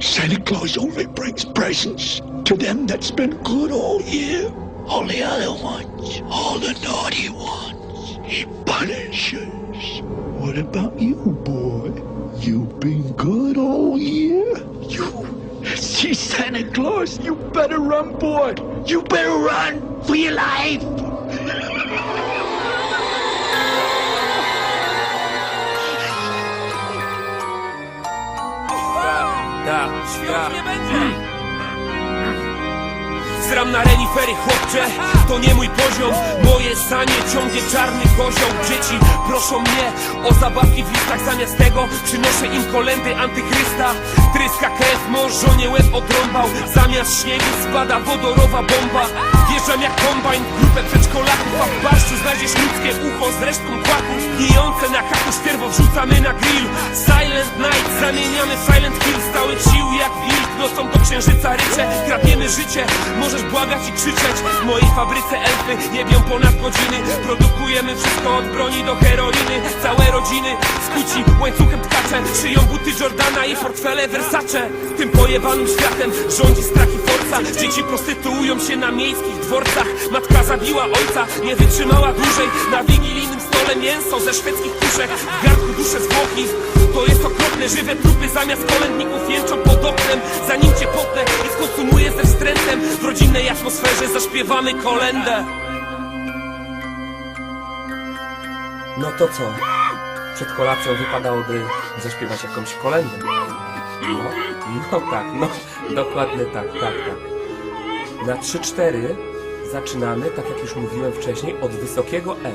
Santa Claus only brings presents to them that's been good all year. All the other ones, all the naughty ones, he punishes. What about you, boy? You've been good all year? You see Santa Claus? You better run, boy. You better run for your life. Tak, świat. Zram na renifery, chłopcze, to nie mój poziom. Moje sanie ciągnie czarny kozioł Dzieci proszą mnie o zabawki w listach. Zamiast tego przynoszę im kolendy antychrysta. Tryska krew, mąż żonie łeb odrąbał. Zamiast śniegu spada wodorowa bomba. Wjeżdżam jak kombajn, grupę przedszkolaków Znajdziesz ludzkie ucho z resztką kłaków Gnijące na kaku ścierwo wrzucamy na grill. Silent night zamieniamy silent kill. Stałych sił jak wilk, nocą do księżyca rycze. Kradniemy życie, możesz błagać i krzyczeć. W mojej fabryce elfy jebią ponad godziny. Produkujemy wszystko od broni do heroiny. Całe rodziny skuci łańcuchem tkacze. Szyją Jordana i portfele Versace. Tym pojebanym światem rządzi strach i forca. Dzieci prostytuują się na miejskich dworcach. Matka zabiła ojca, nie wytrzymała dłużej. Na wigilijnym stole mięso ze szwedzkich puszek. W garnku dusze zwłoki. To jest okropne, żywe trupy zamiast kolędników jęczą pod oknem. Zanim cię potnę i skonsumuję ze wstrętem. W rodzinnej atmosferze zaśpiewamy kolendę No to co? Przed kolacją wypadałoby zaśpiewać jakąś kolendę. No, no tak, no, dokładnie tak, tak, tak. Na 3-4 zaczynamy, tak jak już mówiłem wcześniej, od wysokiego F.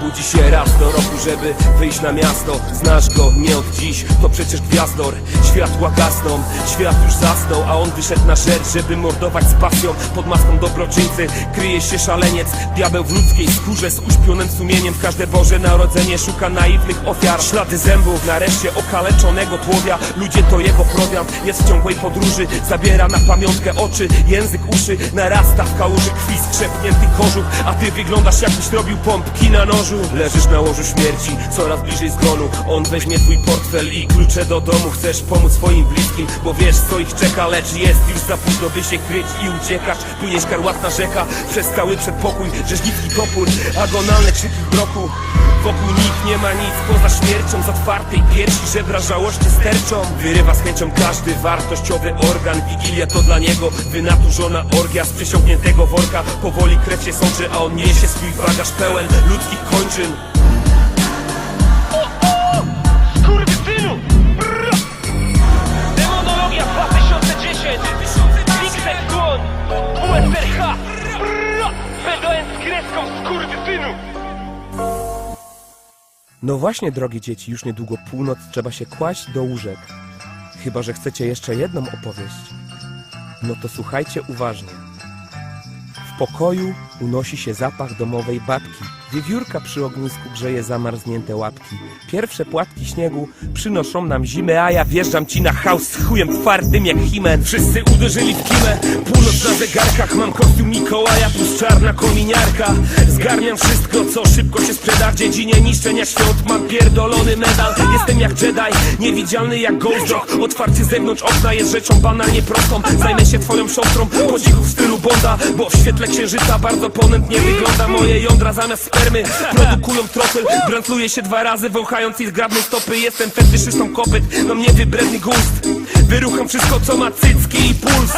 Budzi się raz do roku, żeby wyjść na miasto. Znasz go nie od dziś, to przecież gwiazdor. Światła gasną, świat już zasnął A on wyszedł na rzecz, żeby mordować z pasją. Pod maską dobroczyńcy kryje się szaleniec. Diabeł w ludzkiej skórze z uśpionym sumieniem. W każde Boże Narodzenie szuka naiwnych ofiar. Ślady zębów, nareszcie okaleczonego tłowia Ludzie to jego prowiant, jest w ciągłej podróży. Zabiera na pamiątkę oczy, język, uszy. Narasta w kałuży krwi skrzepnięty kożuch. A ty wyglądasz jakbyś robił pompki na nożu Leżysz na łożu śmierci, coraz bliżej zgonu. On weźmie twój portfel i klucze do domu. Chcesz pomóc swoim bliskim, bo wiesz co ich czeka Lecz jest już za późno, by się kryć i uciekać. Płynie szkarłatna rzeka przez cały przedpokój Rzeźnicki topór, agonalne krzyki w mroku Wokół nich nie ma nic poza śmiercią Z otwartej piersi. Żebra żałości sterczą Wyrywa z chęcią każdy wartościowy organ. Wigilia to dla niego wynaturzona orgia Z przesiąkniętego worka. Powoli krew się sączy A on niesie swój bagaż pełen ludzkich kończyn Skurwysynu! Brrr! Demonologia 2010! Mixek dłoń! USRH! Brrr! PDN z kreską skurwysynu! No właśnie, drogie dzieci, już niedługo północ, trzeba się kłaść do łóżek. Chyba, że chcecie jeszcze jedną opowieść. No to słuchajcie uważnie. W pokoju unosi się zapach domowej babki. Wiewiórka przy ognisku grzeje zamarznięte łapki. Pierwsze płatki śniegu przynoszą nam zimę, a ja wjeżdżam ci na chaos z chujem twardym jak himen. Wszyscy uderzyli w kimę, północ na zegarkach, mam kostium Mikołaja plus czarna kominiarka. Zgarniam wszystko, co szybko się sprzeda w dziedzinie niszczenia świąt. Mam pierdolony medal, jestem jak Jedi, niewidzialny jak Ghost. Otwarcie zewnątrz okna jest rzeczą banalnie prostą. Zajmę się twoją siostrą, podzichu w stylu Bonda, bo w świetle księżyca bardzo ponętnie wygląda moje jądra zamiast spermy. Produkują trofy, brandluję się dwa razy, wąchając ich zgrabnej stopy. Jestem fetyszystą kopyt, no mnie wybredny gust. Wyrucham wszystko co ma cycki i puls.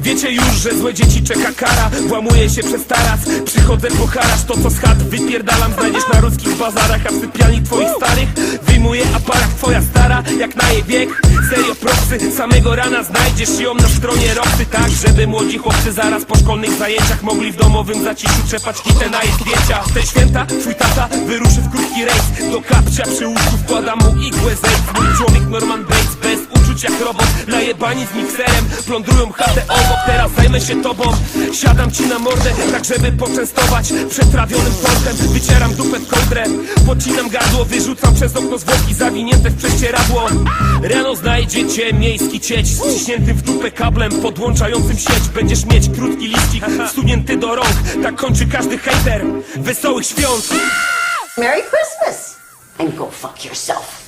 Wiecie już, że złe dzieci czeka kara. Włamuję się przez taras. Przychodzę po harasz To co z chat wypierdalam Znajdziesz na ruskich bazarach. A w sypialni twoich starych Wyjmuję aparat. Twoja stara Jak na jej wiek. Serio proksy Samego rana znajdziesz ją na stronie Roxy Tak, żeby młodzi chłopcy zaraz po szkolnych zajęciach Mogli w domowym zaciszu trzepać kitę na jej zdjęcia. Te święta twój tata wyruszy w krótki rejs. Do kapcia przy łóżku mu igłę zejdź Mój człowiek Norman Bates bez jak robot Najebani z mikserem plądrują chatę obok Teraz zajmę się tobą. Siadam ci na mordę tak żeby poczęstować Przetrawionym tortem Wycieram dupę w kołdrę Pocinam gardło, wyrzucam przez okno zwłoki Zawinięte w prześcieradło. Rano znajdziecie miejski cieć Z wciśniętym w dupę kablem podłączającym sieć. Będziesz mieć krótki liścik Wsunięty do rąk. Tak kończy każdy hejter Wesołych świąt. Merry Christmas! And go fuck yourself.